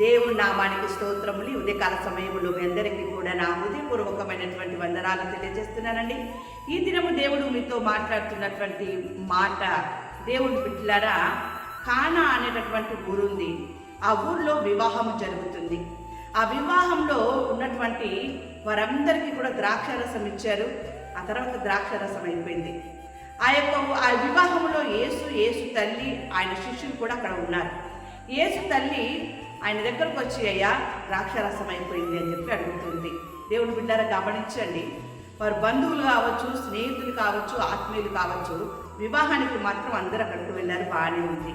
దేవుని నామానికి స్తోత్రములు. ఉదయకాల సమయంలో మీ అందరికీ కూడా నా హృదయపూర్వకమైనటువంటి వందనాలు తెలియజేస్తున్నానండి. ఈ దినము దేవుడు మీతో మాట్లాడుతున్నటువంటి మాట దేవుని బిడ్డలారా కానా అనేటటువంటి ఊరుంది. ఆ ఊర్లో వివాహం జరుగుతుంది. ఆ వివాహంలో ఉన్నటువంటి వారందరికీ కూడా ద్రాక్షారసం ఇచ్చారు. ఆ తర్వాత ద్రాక్షారసం అయిపోయింది. ఆ యొక్క ఆ వివాహంలో యేసు యేసు తల్లి ఆయన శిష్యులు కూడా అక్కడ ఉన్నారు. యేసు తల్లి ఆయన దగ్గరకు వచ్చి అయ్యా ద్రాక్షరసం అయిపోయింది అని చెప్పి అడుగుతుంది. దేవుని బిడ్డారా గమనించండి. వారు బంధువులు కావచ్చు స్నేహితులు కావచ్చు ఆత్మీయులు కావచ్చు వివాహానికి మాత్రం అందరూ అక్కడికి వెళ్ళారు బాగానే ఉంది.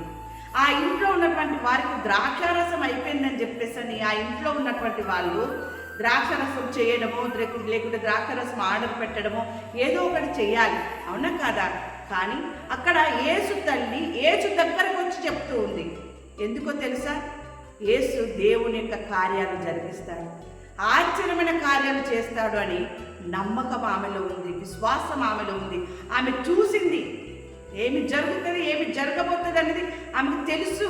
ఆ ఇంట్లో ఉన్నటువంటి వారికి ద్రాక్షారసం అయిపోయిందని చెప్పేసి ఆ ఇంట్లో ఉన్నటువంటి వాళ్ళు ద్రాక్షరసం చేయడమో లేకుంటే ద్రాక్షరసం ఆర్డర్ పెట్టడమో ఏదో ఒకటి చేయాలి. అవునా కాదా? కానీ అక్కడ ఏసు తల్లి ఏసు దగ్గరకు వచ్చి చెప్తూ ఉంది. ఎందుకో తెలుసా? యేసు దేవుని యొక్క కార్యాలు జరిగిస్తాడు. ఆశ్చర్యమైన కార్యాలు చేస్తాడు అని నమ్మకం ఆమెలో ఉంది విశ్వాసం ఆమెలో ఉంది. ఆమె చూసింది ఏమి జరుగుతుంది ఏమి జరగబోతుంది అనేది ఆమెకు తెలుసు.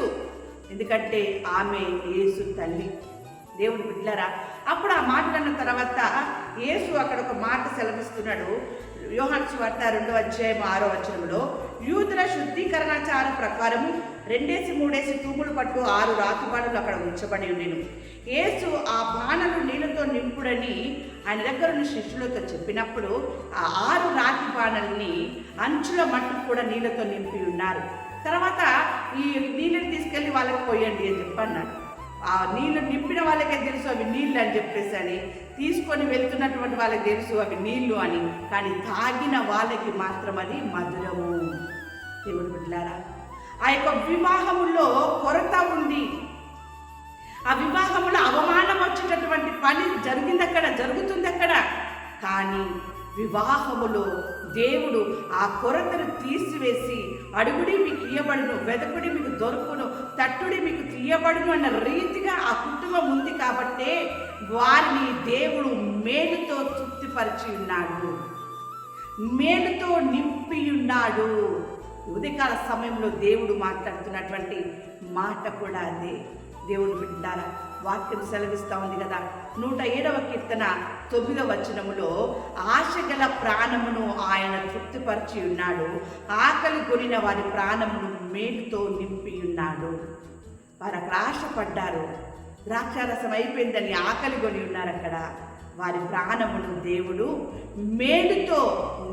ఎందుకంటే ఆమె యేసు తల్లి. దేవుడు బిడ్డరా అప్పుడు ఆ మాట్లాడిన తర్వాత యేసు అక్కడ ఒక మాట సెలవిస్తున్నాడు. యోహాన్ వార్త రెండో అధ్యాయం ఆరో వచనంలో యూదుల శుద్ధీకరణాచార ప్రకారము రెండేసి మూడేసి తూములు పట్టు ఆరు రాతి బాణలు అక్కడ ఉంచబడి ఉండేను. యేసు ఆ బాణలు నీళ్ళతో నింపుడని ఆయన దగ్గర ఉన్న శిష్యులతో చెప్పినప్పుడు ఆ ఆరు రాతి బాణల్ని అంచుల మట్టు కూడా నీళ్ళతో నింపి ఉన్నారు. తర్వాత ఈ నీళ్ళని తీసుకెళ్ళి వాళ్ళకి పోయండి అని చెప్పన్నాడు ఆ నీళ్ళు నింపిన వాళ్ళకే తెలుసు అవి నీళ్ళు అని చెప్పేసి అని తీసుకొని వెళ్తున్నటువంటి వాళ్ళకి తెలుసు అవి నీళ్ళు అని. కానీ తాగిన వాళ్ళకి మాత్రం అది మధురము. దేవుడు బిడ్డారా ఆ యొక్క వివాహములో కొరత ఉంది. ఆ వివాహంలో అవమానం వచ్చేటటువంటి పని జరిగింది అక్కడ జరుగుతుంది అక్కడ కానీ వివాహములో దేవుడు ఆ కొరతను తీసివేసి అడుగుడి మీకు ఇయ్యబడును వెదకుడి మీకు దొరుకును తట్టుడి మీకు తీయబడును అన్న రీతిగా ఆ కుటుంబం ఉంది కాబట్టే వారిని దేవుడు మేలుతో తృప్తిపరిచి ఉన్నాడు. మేలుతో నింపి ఉన్నాడు ఉదయకాల సమయంలో దేవుడు మాట్లాడుతున్నటువంటి మాట కూడా అదే. దేవుడు బిడ్డారా వాక్యం సెలవిస్తూ ఉంది కదా. నూట ఏడవ కీర్తన తొమ్మిదవ వచనములో ఆశ గల ప్రాణమును ఆయన తృప్తిపరిచి ఉన్నాడు. ఆకలి కొనిన వారి ప్రాణమును మేలుతో నింపి ఉన్నాడు. వారు అక్కడ ఆశపడ్డారు. ద్రాక్షారసం అయిపోయిందని ఆకలి కొని ఉన్నారు అక్కడ. వారి ప్రాణమును దేవుడు మేలుతో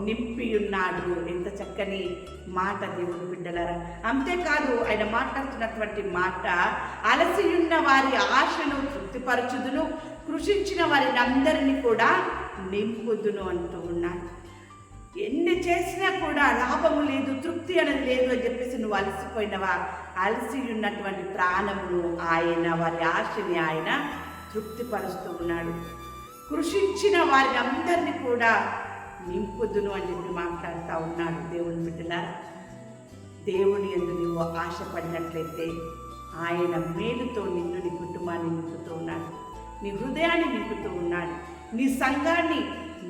నింపి ఉన్నాడు ఎంత చక్కని మాట దేవుడు బిడ్డలరా. అంతేకాదు ఆయన మాట్లాడుతున్నటువంటి మాట అలసియున్న వారి ఆశను తృప్తిపరచుదును కృషించిన వారిని అందరినీ కూడా నింపుదును అంటూ ఉన్నాడు. ఎన్ని చేసినా కూడా లాభము లేదు తృప్తి అనేది లేదు అని చెప్పేసి నువ్వు అలసిపోయినవా? అలసి ఉన్నటువంటి ప్రాణమును ఆయన వారి ఆశని ఆయన తృప్తిపరుస్తూ ఉన్నాడు. కృషించిన వారిని అందరినీ కూడా నింపుదును అని చెప్పి మాట్లాడుతూ ఉన్నాడు దేవుని బిడ్డలారా. దేవుని ఎందు నువ్వు ఆశపడినట్లయితే ఆయన మేలుతో నిన్ను నీ కుటుంబాన్ని నింపుతూ ఉన్నాడు. నీ హృదయాన్ని నింపుతూ ఉన్నాడు. నీ సంఘాన్ని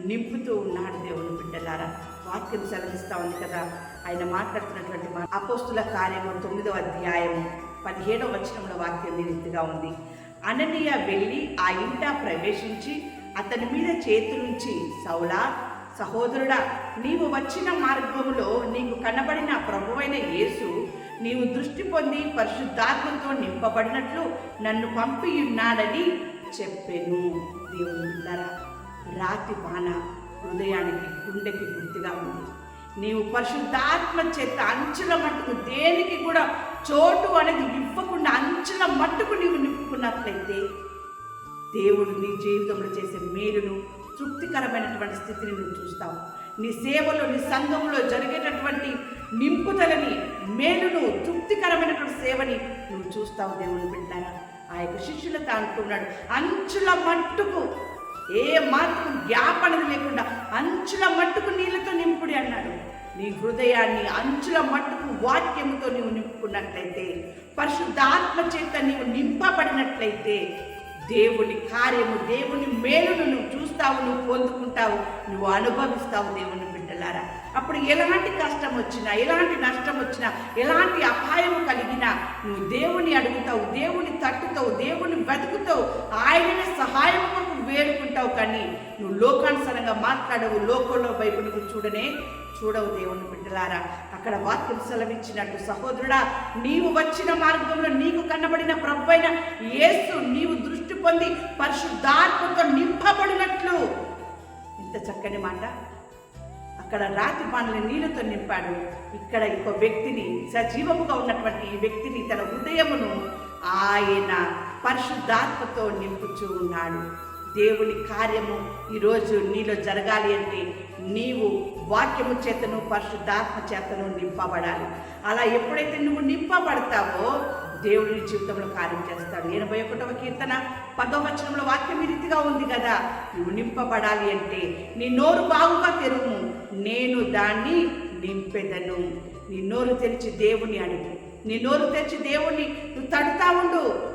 నింపుతూ ఉన్నాడు దేవుని బిడ్డలారా. వాక్యం సెలవిస్తూ ఉంది కదా. ఆయన మాట్లాడుతున్నటువంటి మా అపోస్తుల కార్యము తొమ్మిదవ అధ్యాయము పదిహేడవ వచనంలో వాక్యం ఈ రీతిగా ఉంది. అననీయ వెళ్ళి ఆ ఇంట ప్రవేశించి అతని మీద చేతులుంచి సౌలా సహోదరుడా నీవు వచ్చిన మార్గములో నీకు కనబడిన ప్రభువైన యేసు నీవు దృష్టి పొంది పరిశుద్ధాత్మతో నింపబడినట్లు నన్ను పంపియున్నాడని చెప్పెను. చెప్పాను బిడ్డలారా రాతి బాణ హృదయానికి గుండెకి గుర్తుగా ఉంది. నీవు పరిశుద్ధాత్మ చేత అంచుల మట్టుకు దేనికి కూడా చోటు అనేది ఇవ్వకుండా అంచుల మట్టుకు నీవు నింపుకున్నట్లయితే దేవుడు నీ జీవితంలో చేసే మేలును తృప్తికరమైనటువంటి స్థితిని నువ్వు చూస్తావు. నీ సేవలో నీ సంఘంలో జరిగేటటువంటి నింపుదలని మేలును తృప్తికరమైనటువంటి సేవని నువ్వు చూస్తావు దేవుని బిడ్డారా. ఆ యొక్క శిష్యులతో అంటున్నాడు అంచుల మట్టుకు ఏ మాత్రం గ్యాప్ అనేది లేకుండా అంచుల మట్టుకు నీళ్ళతో నింపుడి అన్నాడు. నీ హృదయాన్ని అంచుల మట్టుకు వాక్యంతో నీవు నింపుకున్నట్లయితే పరిశుద్ధాత్మ చేత నీవు నింపబడినట్లయితే దేవుని కార్యము దేవుని మేలును నువ్వు చూస్తావు నువ్వు పొందుకుంటావు నువ్వు అనుభవిస్తావు దేవుని బిడ్డలారా. అప్పుడు ఎలాంటి కష్టం వచ్చినా ఎలాంటి నష్టం వచ్చినా ఎలాంటి అపాయం కలిగినా నువ్వు దేవుని అడుగుతావు దేవుని తట్టుతావు దేవుని బతుకుతావు ఆయననే సహాయం కొరకు వేడుకుంటావు కానీ నువ్వు లోకానుసరంగా మాట్లాడవు లోకంలో వైపు నువ్వు చూడనే చూడవు దేవుని బిడ్డలారా. అక్కడ వాక్యం సెలవిచ్చినట్టు సహోదరుడా నీవు వచ్చిన మార్గంలో నీకు కనబడిన ప్రభైన యేసు నీవు దృష్టి పొంది పరిశుద్ధాత్మతో నింపబడినట్లు. ఇంత చక్కని మాట. అక్కడ రాతి పానుల నీళ్ళతో నింపాడు. ఇక్కడ ఇంకో వ్యక్తిని సజీవముగా ఉన్నటువంటి ఈ వ్యక్తిని తన హృదయమును ఆయన పరిశుద్ధాత్మతో నింపుచూ ఉన్నాడు. దేవుని కార్యము ఈరోజు నీలో జరగాలి అంటే నీవు వాక్యము చేతను పరిశుద్ధాత్మ చేతను నింపబడాలి. అలా ఎప్పుడైతే నువ్వు నింపబడతావో దేవుడి నీ జీవితంలో కార్యం చేస్తాడు. ఎనభై ఒకటవ కీర్తన పదో వచనంలో వాక్యం రీతిగా ఉంది కదా నువ్వు నింపబడాలి అంటే నీ నోరు బాగుగా తెరువు నేను దాన్ని నింపెదను. నీ నోరు తెరిచి దేవుని అడుగు. నీ నోరు తెరిచి దేవుణ్ణి నువ్వు తడుతా ఉండు.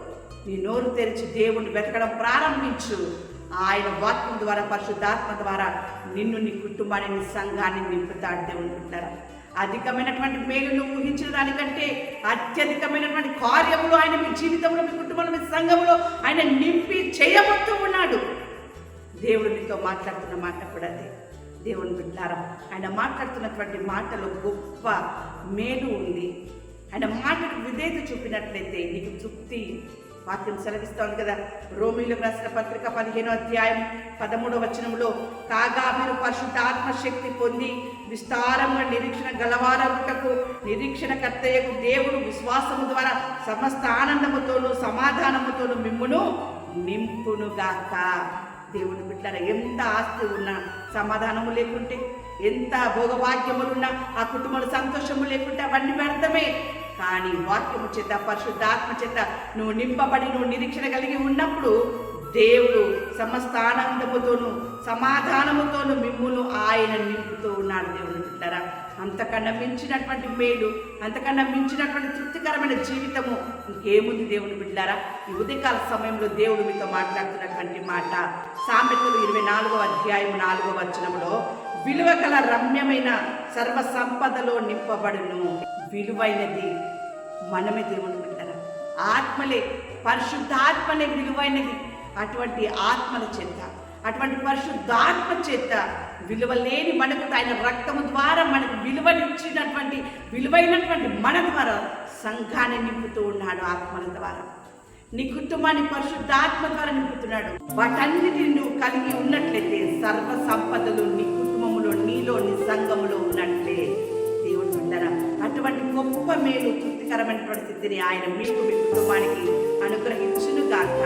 నీ నోరు తెరిచి దేవుణ్ణి వెతకడం ప్రారంభించు. ఆయన వాక్యం ద్వారా పరిశుద్ధాత్మ ద్వారా నిన్ను నీ కుటుంబాన్ని నీ సంఘాన్ని నింపుతాడు దేవుని అధికమైనటువంటి మేలును ఊహించిన దానికంటే అత్యధికమైనటువంటి కార్యములు ఆయన మీ జీవితంలో మీ కుటుంబంలో మీ సంఘంలో ఆయన నింపి చేయబోతూ ఉన్నాడు. దేవుడు మీతో మాట్లాడుతున్న మాట కూడా అదే. దేవుని బిడ్డారం ఆయన మాట్లాడుతున్నటువంటి మాటలో గొప్ప మేలు ఉంది. ఆయన మాటకు విధేయత చూపినట్లయితే నీకు తృప్తి వాక్యం సెలవిస్తోంది కదా. రోమిలకు రాసిన పత్రిక పదిహేనో అధ్యాయం పదమూడవ వచనంలో కాగా మీరు పరిశుద్ధాత్మ శక్తి పొంది విస్తారంగా నిరీక్షణ గలవారటకు నిరీక్షణ కర్తయ్యకు దేవుడు విశ్వాసము ద్వారా సమస్త ఆనందముతోనూ సమాధానముతోనూ మిమ్మును నింపునుగాక. దేవుని బిడ్డల ఎంత ఆస్తి ఉన్నా సమాధానము లేకుంటే ఎంత భోగభాగ్యములున్నా ఆ కుటుంబంలో సంతోషము లేకుంటే అవన్నీ వ్యర్థమే. కానీ వాక్యము చేత పరిశుద్ధాత్మ చేత నువ్వు నింపబడి నువ్వు నిరీక్షణ కలిగి ఉన్నప్పుడు దేవుడు సమస్త ఆనందముతోనూ సమాధానముతోనూ మిమ్మును ఆయన నింపుతూ ఉన్నాడు దేవుని బిడ్డరా అంతకన్నా మించినటువంటి మేలు అంతకన్నా మించినటువంటి తృప్తికరమైన జీవితము ఇంకేముంది దేవుని బిడ్డారా ఈ ఉదయకాల సమయంలో దేవుడు మీతో మాట్లాడుతున్నటువంటి మాట సామెతలు ఇరవై నాలుగో అధ్యాయం నాలుగో వచనంలో విలువ గల రమ్యమైన సర్వ సంపదలో నింపబడును. విలువైనది మనమే దేవుని బిడ్డరా ఆత్మలే పరిశుద్ధాత్మలే విలువైనది. అటువంటి ఆత్మల చేత అటువంటి పరిశుద్ధాత్మ చేత విలువ లేని మనకు ఆయన రక్తము ద్వారా మనకు విలువనిచ్చినటువంటి విలువైనటువంటి మన ద్వారా సంఘాన్ని నింపుతూ ఉన్నాడు ఆత్మల ద్వారా. నీ కుటుంబాన్ని పరిశుద్ధాత్మ ద్వారా నింపుతున్నాడు. వాటన్నిటిని నువ్వు కలిగి ఉన్నట్లయితే సర్వ సంపదలు మేలు తృప్తికరమైనటువంటి స్థితిని ఆయన మీకు మీ కుటుంబానికి అనుగ్రహించును గాక